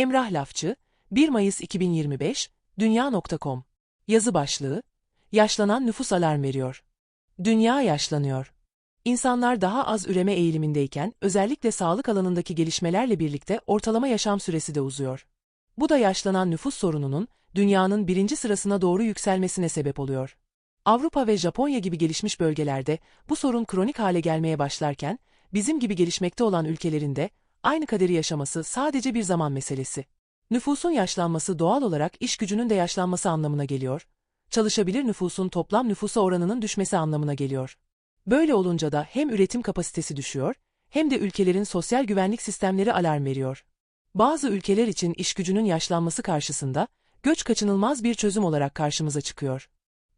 Emrah Lafçı, 1 Mayıs 2025, Dünya.com Yazı başlığı, Yaşlanan nüfus alarm veriyor. Dünya yaşlanıyor. İnsanlar daha az üreme eğilimindeyken, özellikle sağlık alanındaki gelişmelerle birlikte ortalama yaşam süresi de uzuyor. Bu da yaşlanan nüfus sorununun, dünyanın birinci sırasına doğru yükselmesine sebep oluyor. Avrupa ve Japonya gibi gelişmiş bölgelerde bu sorun kronik hale gelmeye başlarken, bizim gibi gelişmekte olan ülkelerinde aynı kaderi yaşaması sadece bir zaman meselesi. Nüfusun yaşlanması doğal olarak iş gücünün de yaşlanması anlamına geliyor, çalışabilir nüfusun toplam nüfusa oranının düşmesi anlamına geliyor. Böyle olunca da hem üretim kapasitesi düşüyor, hem de ülkelerin sosyal güvenlik sistemleri alarm veriyor. Bazı ülkeler için iş gücünün yaşlanması karşısında, göç kaçınılmaz bir çözüm olarak karşımıza çıkıyor.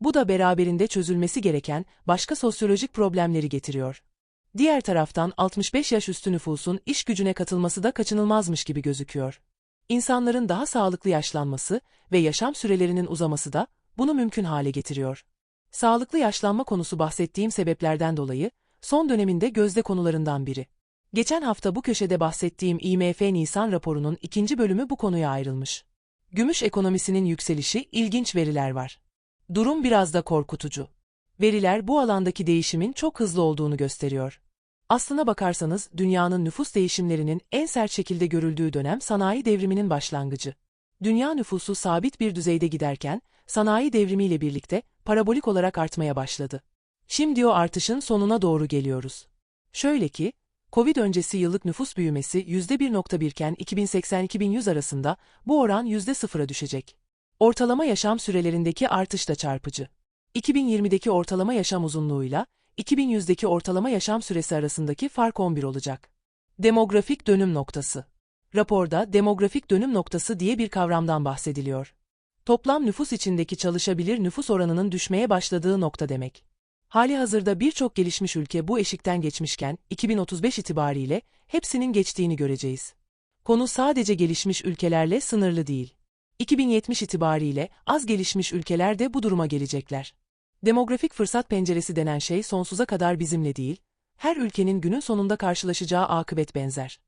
Bu da beraberinde çözülmesi gereken başka sosyolojik problemleri getiriyor. Diğer taraftan 65 yaş üstü nüfusun iş gücüne katılması da kaçınılmazmış gibi gözüküyor. İnsanların daha sağlıklı yaşlanması ve yaşam sürelerinin uzaması da bunu mümkün hale getiriyor. Sağlıklı yaşlanma konusu bahsettiğim sebeplerden dolayı son döneminde gözde konularından biri. Geçen hafta bu köşede bahsettiğim IMF Nisan raporunun ikinci bölümü bu konuya ayrılmış. Gümüş ekonomisinin yükselişi ilginç veriler var. Durum biraz da korkutucu. Veriler bu alandaki değişimin çok hızlı olduğunu gösteriyor. Aslına bakarsanız dünyanın nüfus değişimlerinin en sert şekilde görüldüğü dönem sanayi devriminin başlangıcı. Dünya nüfusu sabit bir düzeyde giderken, sanayi devrimiyle birlikte parabolik olarak artmaya başladı. Şimdi o artışın sonuna doğru geliyoruz. Şöyle ki, Covid öncesi yıllık nüfus büyümesi %1.1 iken 2080-2100 arasında bu oran %0'a düşecek. Ortalama yaşam sürelerindeki artış da çarpıcı. 2020'deki ortalama yaşam uzunluğuyla 2100'deki ortalama yaşam süresi arasındaki fark 11 olacak. Demografik dönüm noktası. Raporda demografik dönüm noktası diye bir kavramdan bahsediliyor. Toplam nüfus içindeki çalışabilir nüfus oranının düşmeye başladığı nokta demek. Hali hazırda birçok gelişmiş ülke bu eşikten geçmişken 2035 itibariyle hepsinin geçtiğini göreceğiz. Konu sadece gelişmiş ülkelerle sınırlı değil. 2070 itibariyle az gelişmiş ülkeler de bu duruma gelecekler. Demografik fırsat penceresi denen şey sonsuza kadar bizimle değil, her ülkenin günün sonunda karşılaşacağı akıbet benzer.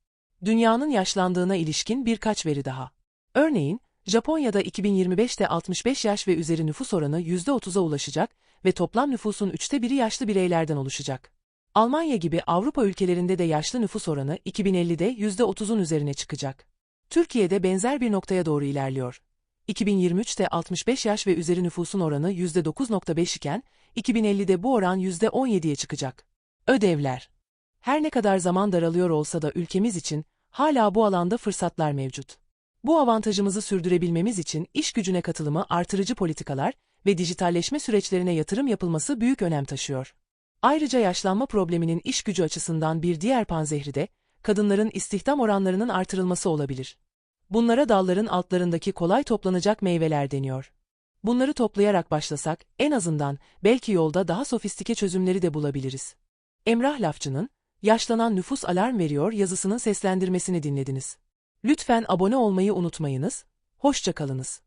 Dünyanın yaşlandığına ilişkin birkaç veri daha. Örneğin, Japonya'da 2025'te 65 yaş ve üzeri nüfus oranı %30'a ulaşacak ve toplam nüfusun üçte biri yaşlı bireylerden oluşacak. Almanya gibi Avrupa ülkelerinde de yaşlı nüfus oranı 2050'de %30'un üzerine çıkacak. Türkiye'de benzer bir noktaya doğru ilerliyor. 2023'te 65 yaş ve üzeri nüfusun oranı %9.5 iken, 2050'de bu oran %17'ye çıkacak. Ödevler Her ne kadar zaman daralıyor olsa da ülkemiz için hala bu alanda fırsatlar mevcut. Bu avantajımızı sürdürebilmemiz için iş gücüne katılımı artırıcı politikalar ve dijitalleşme süreçlerine yatırım yapılması büyük önem taşıyor. Ayrıca yaşlanma probleminin iş gücü açısından bir diğer panzehri de, kadınların istihdam oranlarının artırılması olabilir. Bunlara dalların altlarındaki kolay toplanacak meyveler deniyor. Bunları toplayarak başlasak, en azından belki yolda daha sofistike çözümleri de bulabiliriz. Emrah Lafçı'nın, Yaşlanan Nüfus Alarm Veriyor yazısının seslendirmesini dinlediniz. Lütfen abone olmayı unutmayınız, hoşçakalınız.